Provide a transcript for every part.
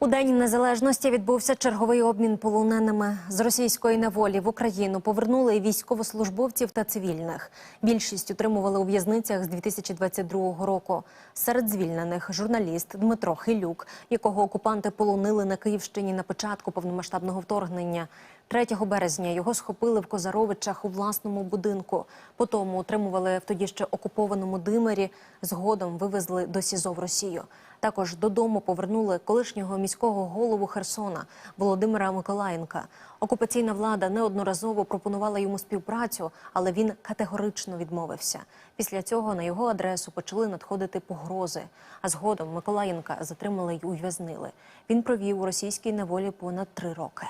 У День Незалежності відбувся черговий обмін полоненими з російської неволі в Україну. Повернули військовослужбовців та цивільних. Більшість утримували у в'язницях з 2022 року. Серед звільнених журналіст Дмитро Хилюк, якого окупанти полонили на Київщині на початку повномасштабного вторгнення. 3 березня його схопили в Козаровичах у власному будинку. Потім утримували в тоді ще окупованому Димирі. Згодом вивезли до СІЗО в Росію. Також додому повернули колишнього міського голову Херсона Володимира Миколаєнка. Окупаційна влада неодноразово пропонувала йому співпрацю, але він категорично відмовився. Після цього на його адресу почали надходити погрози. А згодом Миколаєнка затримали й ув'язнили. Він провів у російській неволі понад три роки.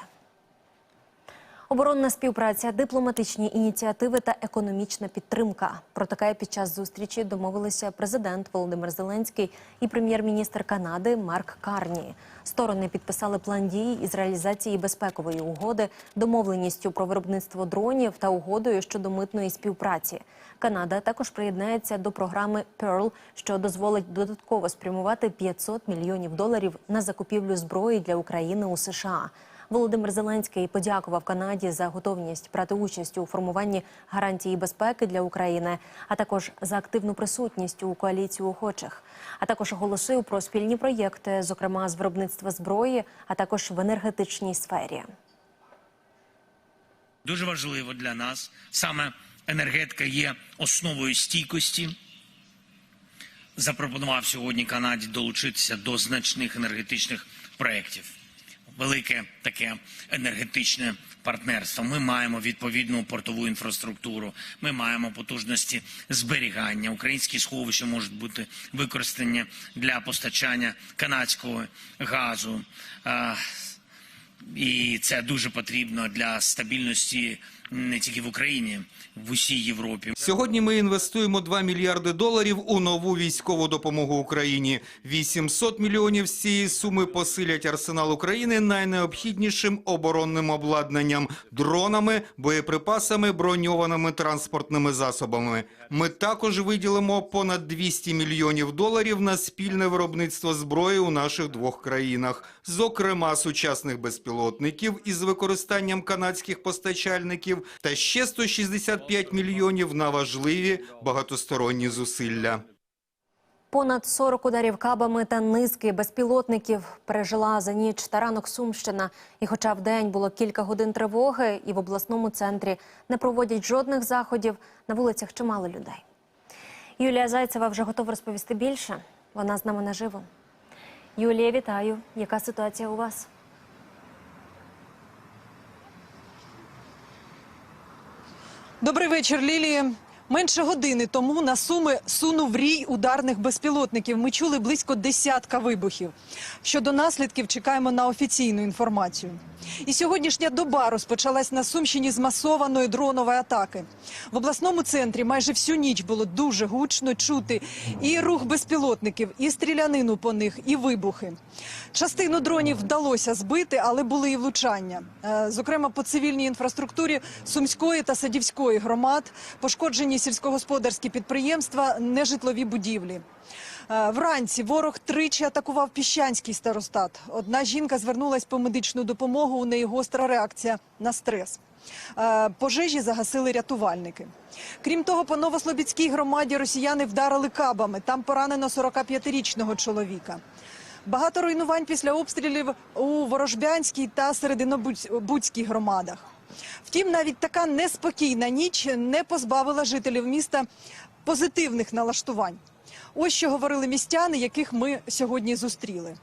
Оборонна співпраця, дипломатичні ініціативи та економічна підтримка. Про таке під час зустрічі домовилися президент Володимир Зеленський і прем'єр-міністр Канади Марк Карні. Сторони підписали план дій із реалізації безпекової угоди, домовленістю про виробництво дронів та угодою щодо митної співпраці. Канада також приєднається до програми Pearl, що дозволить додатково спрямувати 500 мільйонів доларів на закупівлю зброї для України у США. Володимир Зеленський подякував Канаді за готовність брати участь у формуванні гарантії безпеки для України, а також за активну присутність у коаліції охочих. А також оголосив про спільні проєкти, зокрема з виробництва зброї, а також в енергетичній сфері. Дуже важливо для нас саме енергетика є основою стійкості. Запропонував сьогодні Канаді долучитися до значних енергетичних проєктів. Велике таке енергетичне партнерство. Ми маємо відповідну портову інфраструктуру. Ми маємо потужності зберігання. Українські сховища можуть бути використані для постачання канадського газу. І це дуже потрібно для стабільності не тільки в Україні, в усій Європі. Сьогодні ми інвестуємо 2 мільярди доларів у нову військову допомогу Україні. 800 мільйонів з цієї суми посилять арсенал України найнеобхіднішим оборонним обладнанням – дронами, боєприпасами, броньованими транспортними засобами. Ми також виділимо понад 200 мільйонів доларів на спільне виробництво зброї у наших двох країнах, зокрема сучасних безпілотників із використанням канадських постачальників та ще 165 мільйонів на важливі багатосторонні зусилля. Понад 40 ударів кабами та низки безпілотників пережила за ніч та ранок Сумщина. І хоча в день було кілька годин тривоги, і в обласному центрі не проводять жодних заходів, на вулицях чимало людей. Юлія Зайцева вже готова розповісти більше. Вона з нами наживо. Юлія, вітаю. Яка ситуація у вас? Добрий вечір, Лілія. Менше години тому на суми сунув рій ударних безпілотників. Ми чули близько десятка вибухів. Щодо наслідків, чекаємо на офіційну інформацію. І сьогоднішня доба розпочалась на Сумщині з масованої дронової атаки. В обласному центрі майже всю ніч було дуже гучно чути і рух безпілотників, і стрілянину по них, і вибухи. Частину дронів вдалося збити, але були і влучання. Е, Зокрема, по цивільній інфраструктурі Сумської та Садівської громад пошкоджені сільськогосподарські підприємства, нежитлові будівлі. Е, Вранці ворог тричі атакував Піщанський старостат. Одна жінка звернулась по медичну допомогу. У неї гостра реакція на стрес. Е, Пожежі загасили рятувальники. Крім того, по Новослобідській громаді росіяни вдарили кабами. Там поранено 45-річного чоловіка. Багато руйнувань після обстрілів у Ворожбянській та Серединобудській громадах. Втім, навіть така неспокійна ніч не позбавила жителів міста позитивних налаштувань. Ось що говорили містяни, яких ми сьогодні зустріли.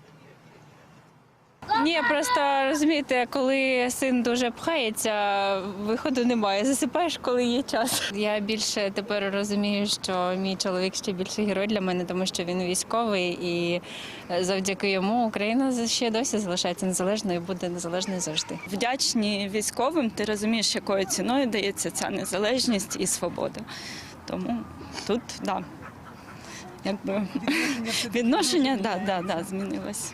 Ні, просто розумієте, коли син дуже пхається, виходу немає. Засипаєш, коли є час. Я більше тепер розумію, що мій чоловік ще більше герой для мене, тому що він військовий, і завдяки йому Україна ще досі залишається незалежною і буде незалежною завжди. вдячні військовим. Ти розумієш, якою ціною дається ця незалежність і свобода. Тому тут да, якби відношення да, да, да, змінилось.